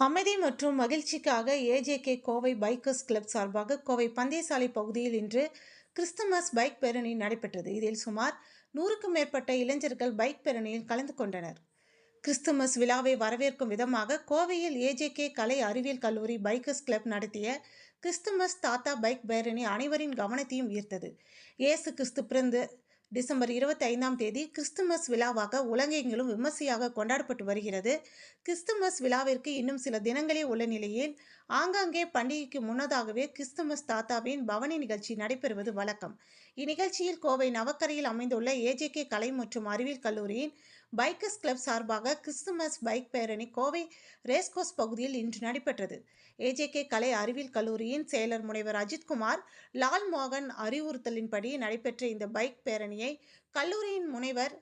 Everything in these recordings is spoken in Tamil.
அமைதி மற்றும் மகிழ்ச்சிக்காக ஏஜேகே கோவை பைக்கர்ஸ் கிளப் சார்பாக கோவை பந்தயசாலை பகுதியில் இன்று கிறிஸ்துமஸ் பைக் பேரணி நடைபெற்றது. இதில் சுமார் நூறுக்கும் மேற்பட்ட இளைஞர்கள் பைக் பேரணியில் கலந்து கொண்டனர். கிறிஸ்துமஸ் விழாவை வரவேற்கும் விதமாக கோவையில் ஏஜேகே கலை அறிவியல் கல்லூரி பைக்கர்ஸ் கிளப் நடத்திய கிறிஸ்துமஸ் தாத்தா பைக் பேரணி அனைவரின் கவனத்தையும் ஈர்த்தது. இயேசு கிறிஸ்து பிறந்து டிசம்பர் இருபத்தி ஐந்தாம் தேதி கிறிஸ்துமஸ் விழாவாக உலகெங்கிலும் விமர்சையாக கொண்டாடப்பட்டு வருகிறது. கிறிஸ்துமஸ் விழாவிற்கு இன்னும் சில தினங்களே உள்ள நிலையில் ஆங்காங்கே பண்டிகைக்கு முன்னதாகவே கிறிஸ்துமஸ் தாத்தாவின் பவனி நிகழ்ச்சி நடைபெறுவது வழக்கம். இந்நிகழ்ச்சியில் கோவை நவக்கரையில் அமைந்துள்ள ஏஜேகே கலை மற்றும் அறிவியல் கல்லூரியின் பைக்கர்ஸ் கிளப் சார்பாக கிறிஸ்துமஸ் பைக் பேரணி கோவை ரேஸ்கோஸ் பகுதியில் இன்று நடைபெற்றது. ஏஜேகே கலை அறிவியல் கல்லூரியின் செயலர் முனைவர் அஜித்குமார் லால் மோகன் அறிவுறுத்தலின்படி நடைபெற்ற இந்த பைக் பேரணியை கல்லூரியின் முனைவர்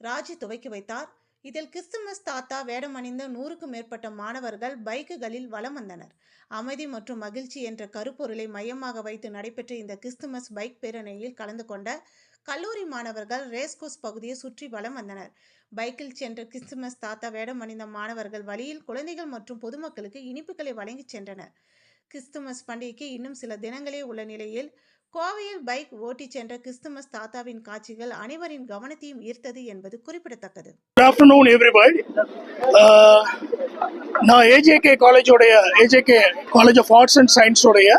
ராஜி துவக்கி வைத்தார். இதில் கிறிஸ்துமஸ் தாத்தா வேடமணிந்த நூறுக்கும் மேற்பட்ட மாணவர்கள் பைக்குகளில் வலம் வந்தனர். அமைதி மற்றும் மகிழ்ச்சி என்ற கருப்பொருளை மையமாக வைத்து நடைபெற்ற இந்த கிறிஸ்துமஸ் பைக் பேரணியில் கலந்து கொண்ட கல்லூரி மாணவர்கள் ரேஸ்கோஸ் பகுதியை சுற்றி வலம் வந்தனர். பைக்கில் சென்ற கிறிஸ்துமஸ் தாத்தா வேடம் அணிந்த மாணவர்கள் வழியில் குழந்தைகள் மற்றும் பொதுமக்களுக்கு இனிப்புகளை வழங்கிச் சென்றனர். கிறிஸ்துமஸ் பண்டிகைக்கு இன்னும் சில தினங்களே உள்ள நிலையில் கோவையில் பைக் ஓட்டிச் சென்ற கிறிஸ்துமஸ் தாத்தாவின் காட்சிகள் அனைவரின் கவனத்தையும் ஈர்த்தது என்பது குறிப்பிடத்தக்கது. குட் ஆஃப்டர்நூன் எவ்ரிபடி நான் AJK காலேஜோடைய AJK college of arts and சயின்ஸோடைய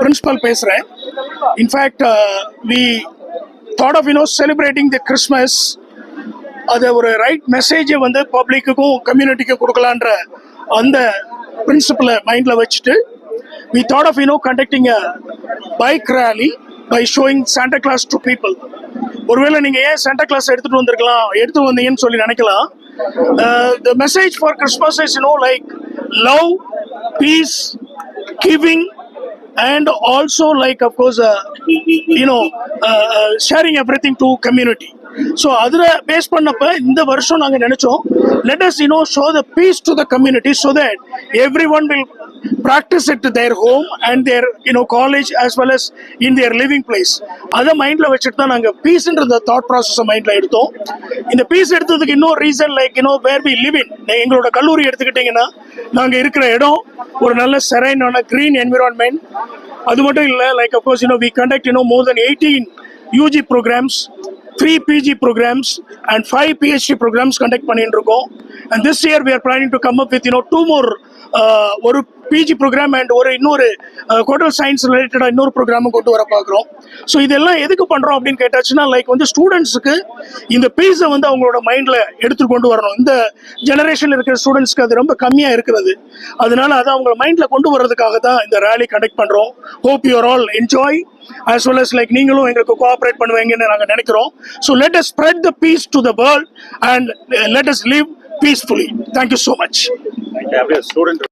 principal பேசுகிறேன் in fact we thought of you know celebrating the Christmas அதை ஒரு ரைட் மெசேஜை வந்து பப்ளிக்குக்கும் கம்யூனிட்டிக்கும் கொடுக்கலான்ற அந்த பிரின்சிபலை மைண்டில் வச்சுட்டு we thought of you know conducting a bike rally by showing Santa Claus to people ஒருவேளை நீங்கள் ஏன் சாண்டா கிளாஸ் எடுத்துகிட்டு வந்திருக்கலாம் எடுத்து வந்தீங்கன்னு சொல்லி நினைக்கலாம். The message for Christmas is you know like love peace giving and also like of course uh, you know uh, uh, sharing everything to community so அதில் பேஸ் பண்ணப்ப இந்த வருஷம் நாங்கள் நினைச்சோம் let us you know show the piece to the community so that everyone will practise it their home and their you know college as well as in their living place அதை மைண்டில் வச்சுட்டு தான் நாங்கள் பீஸ்ன்ற தாட் ப்ராசஸை மைண்டில் எடுத்தோம். இந்த பீஸ் எடுத்ததுக்கு இன்னொரு reason like you know where we live in எங்களோட கல்லூரி எடுத்துக்கிட்டிங்கன்னா நாங்கள் இருக்கிற இடம் ஒரு நல்ல செரைனான க்ரீன் என்விரான்மெண்ட் அது மட்டும் இல்லை like of course you know we conduct you know more than eighteen UG programmes three PG programmes and five PhD programmes conduct பண்ணிட்டு இருக்கோம். And this year we are planning to come up with you know two more ஒரு பிஜி ப்ரோக்ராம் அண்ட் ஒரு இன்னொரு கோட்டல் சயின்ஸ் ரிலேட்டடாக இன்னொரு ப்ரோக்ராமும் கொண்டு வர பார்க்குறோம் ஸோ இதெல்லாம் எதுக்கு பண்ணுறோம் அப்படின்னு கேட்டாச்சுன்னா லைக் வந்து ஸ்டூடெண்ட்ஸுக்கு இந்த பீஸை வந்து அவங்களோட மைண்டில் எடுத்துட்டு கொண்டு வரணும். இந்த ஜெனரேஷனில் இருக்கிற ஸ்டூடெண்ட்ஸ்க்கு அது ரொம்ப கம்மியாக இருக்கிறது. அதனால அதை அவங்க மைண்டில் கொண்டு வர்றதுக்காக தான் இந்த ரேலி கண்டக்ட் பண்ணுறோம் hope your all enjoy as well as like நீங்களும் எங்களுக்கு கோஆப்ரேட் பண்ணுவீங்கன்னு நாங்கள் நினைக்கிறோம். So let us spread the peace to the world and let us live peacefully thank you so much அப்படியே ஸ்டூடெண்ட்